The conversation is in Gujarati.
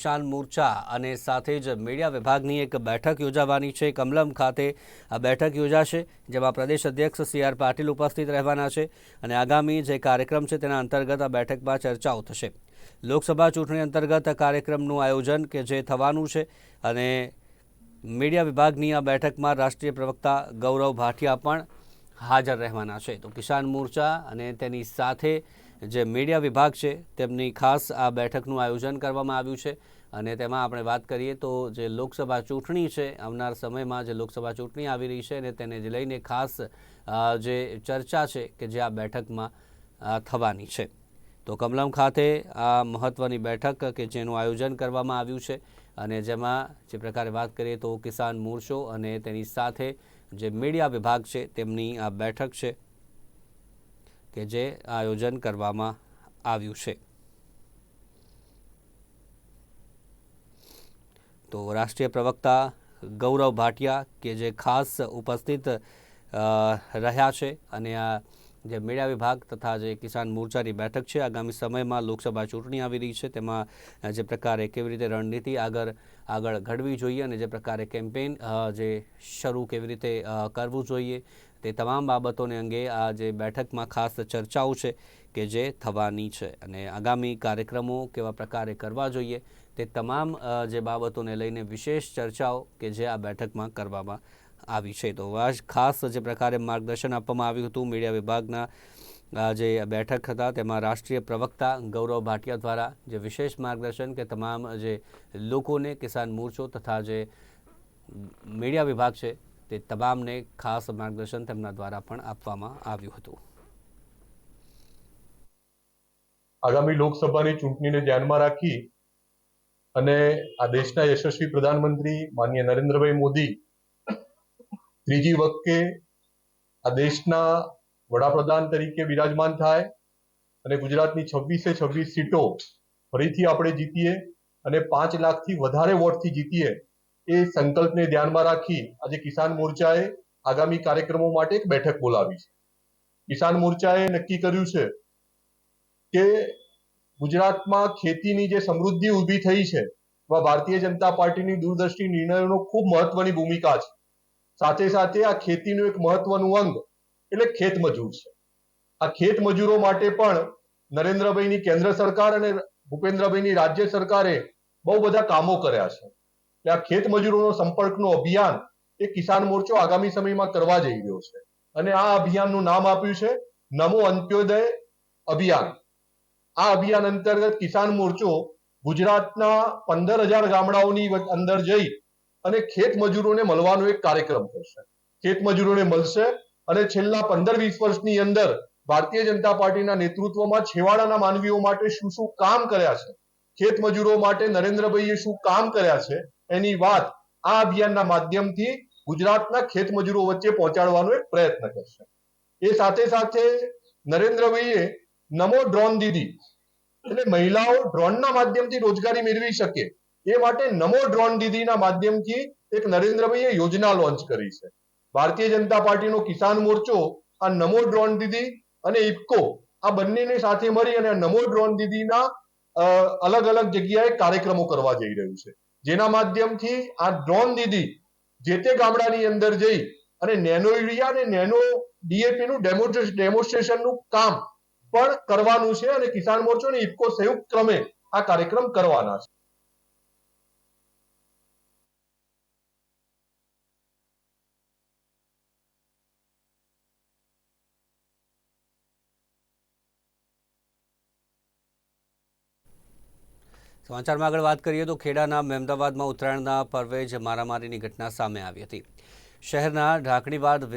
કિસાન મોરચા અને સાથે જ મીડિયા વિભાગની એક બેઠક યોજાવાની છે. કમલમ ખાતે આ બેઠક યોજાશે, જેમાં પ્રદેશ અધ્યક્ષ સી આર પાટીલ ઉપસ્થિત રહેવાના છે અને આગામી જે કાર્યક્રમ છે તેના અંતર્ગત આ બેઠકમાં ચર્ચાઓ થશે. લોકસભા ચૂંટણી અંતર્ગત આ કાર્યક્રમનું આયોજન કે જે થવાનું છે અને મીડિયા વિભાગની આ બેઠકમાં રાષ્ટ્રીય પ્રવક્તા ગૌરવ ભાટિયા પણ હાજર રહેવાના છે. તો કિસાન મોરચા અને તેની સાથે જે મીડિયા વિભાગ છે, તેમની ખાસ આ બેઠકનું આયોજન કરવામાં આવ્યું છે. અને તેમાં આપણે વાત કરીએ તો જે લોકસભા ચૂંટણી છે, આવનાર સમયમાં જે લોકસભા ચૂંટણી આવી રહી છે અને તેને જ લઈને ખાસ જે ચર્ચા છે કે જે આ બેઠકમાં થવાની છે. તો કમલમ ખાતે આ મહત્ત્વની બેઠક કે જેનું આયોજન કરવામાં આવ્યું છે અને જેમાં જે પ્રકારે વાત કરીએ તો કિસાન મોરચો અને તેની સાથે જે મીડિયા વિભાગ છે, તેમની આ બેઠક છે. કે જે આયોજન કરવામાં આવ્યું છે. તો રાષ્ટ્રીય પ્રવક્તા ગૌરવ ભાટિયા કે જે ખાસ ઉપસ્થિત રહ્યા છે અને આ જે મીડિયા વિભાગ તથા જે કિસાન મોરચાની બેઠક છે, આગામી સમયમાં લોકસભા ચૂંટણી આવી રહી છે, તેમાં જે પ્રકારે કેવી રીતે રણનીતિ આગળ આગળ ઘડવી જોઈએ અને જે પ્રકારે કેમ્પેઇન જે શરૂ કેવી રીતે કરવું જોઈએ તે તમામ બાબતોને અંગે આ જે બેઠકમાં ખાસ ચર્ચાઓ છે કે જે થવાની છે અને આગામી કાર્યક્રમો કેવા પ્રકારે કરવા જોઈએ તે તમામ જે બાબતોને લઈને વિશેષ ચર્ચાઓ કે જે આ બેઠકમાં કરવામાં આવી છે. તો આ ખાસ જે પ્રકારે માર્ગદર્શન આપવામાં આવ્યું હતું, મીડિયા વિભાગના જે બેઠક હતા તેમાં રાષ્ટ્રીય પ્રવક્તા ગૌરવ ભાટિયા દ્વારા જે વિશેષ માર્ગદર્શન કે તમામ જે લોકોને, કિસાન મોરચો તથા જે મીડિયા વિભાગ છે તે તમામને ખાસ માર્ગદર્શન તેમના દ્વારા પણ આપવામાં આવ્યું હતું. આગામી લોકસભાની ચૂંટણીને ધ્યાનમાં રાખી અને આ દેશના યશસ્વી પ્રધાનમંત્રી માન્ય નરેન્દ્રભાઈ મોદી ત્રીજી વખતે આ દેશના વડાપ્રધાન તરીકે બિરાજમાન થાય અને ગુજરાતની છવ્વીસે છવ્વીસ સીટો ફરીથી આપણે જીતીએ અને પાંચ લાખથી વધારે વોટથી જીતીએ એ સંકલ્પને ધ્યાનમાં રાખી આજે કિસાન મોરચાએ આગામી કાર્યક્રમો માટે એક બેઠક બોલાવી છે. કિસાન મોરચાએ નક્કી કર્યું છે કે ગુજરાતમાં ખેતીની જે સમૃદ્ધિ ઊભી થઈ છે ભારતીય જનતા પાર્ટીની દૂરદ્રષ્ટિ નિર્ણયોનો ખૂબ મહત્વની ભૂમિકા છે. સાથે સાથે આ ખેતીનું એક મહત્વનું અંગ એટલે ખેત મજૂર છે. આ ખેત મજૂરો માટે પણ નરેન્દ્રભાઈની કેન્દ્ર સરકાર અને ભૂપેન્દ્રભાઈની રાજ્ય સરકારે બહુ બધા કામો કર્યા છે. એટલે આ ખેત મજૂરોનો સંપર્કનું અભિયાન એ કિસાન મોરચો આગામી સમયમાં કરવા જઈ રહ્યો છે. અને આ અભિયાનનું નામ આપ્યું છે નમો અંત્યોદય અભિયાન. આ અભિયાન અંતર્ગત કિસાન મોરચો ગુજરાતના પંદર હજાર ગામડાઓની અંદર જઈ અને ખેત મજૂરોને મળવાનો એક કાર્યક્રમ કરશે. ખેત મજૂરોને મળશે અને છેલ્લા પંદર વીસ વર્ષની અંદર ભારતીય જનતા પાર્ટીના નેતૃત્વમાં છેવાડાના માનવીઓ માટે શું શું કામ કર્યા છે? ખેત મજૂરો માટે નરેન્દ્રભાઈએ શું કામ કર્યા છે? એની વાત આ અભિયાનના માધ્યમથી ગુજરાતના ખેત મજૂરો વચ્ચે પહોંચાડવાનો એક પ્રયત્ન કરશે. એ સાથે સાથે નરેન્દ્રભાઈએ નમો ડ્રોન દીદી એટલે મહિલાઓ ડ્રોનના માધ્યમથી રોજગારી મેળવી શકે એ માટે નમો ડ્રોન દીદીના માધ્યમથી એક નરેન્દ્રભાઈએ યોજના લોન્ચ કરી છે. ભારતીય જનતા પાર્ટીનો કિસાન મોરચો આ નમો ડ્રોન દીદી અને ઇફકો આ બંનેને સાથે મળી અને નમો ડ્રોન દીદીના અલગ અલગ જગ્યાએ કાર્યક્રમો કરવા જઈ રહ્યું છે. જેના માધ્યમથી આ ડ્રોન દીદી જે તે ગામડાની અંદર જઈ અને નેનો યુરિયા અને નેનો ડીએપી નું ડેમોન્સ્ટ્રેશનનું કામ પણ કરવાનું છે અને કિસાન મોરચો અને ઇફકો સંયુક્ત ક્રમે આ કાર્યક્રમ કરવાના છે. સમાચારમાં આગળ વાત કરીએ તો ખેડાના મહેમદાવાદમાં ઉત્તરાયણના પર્વે જ મારામારીની ઘટના સામે આવી હતી. શહેરના ઢાકણીવાડ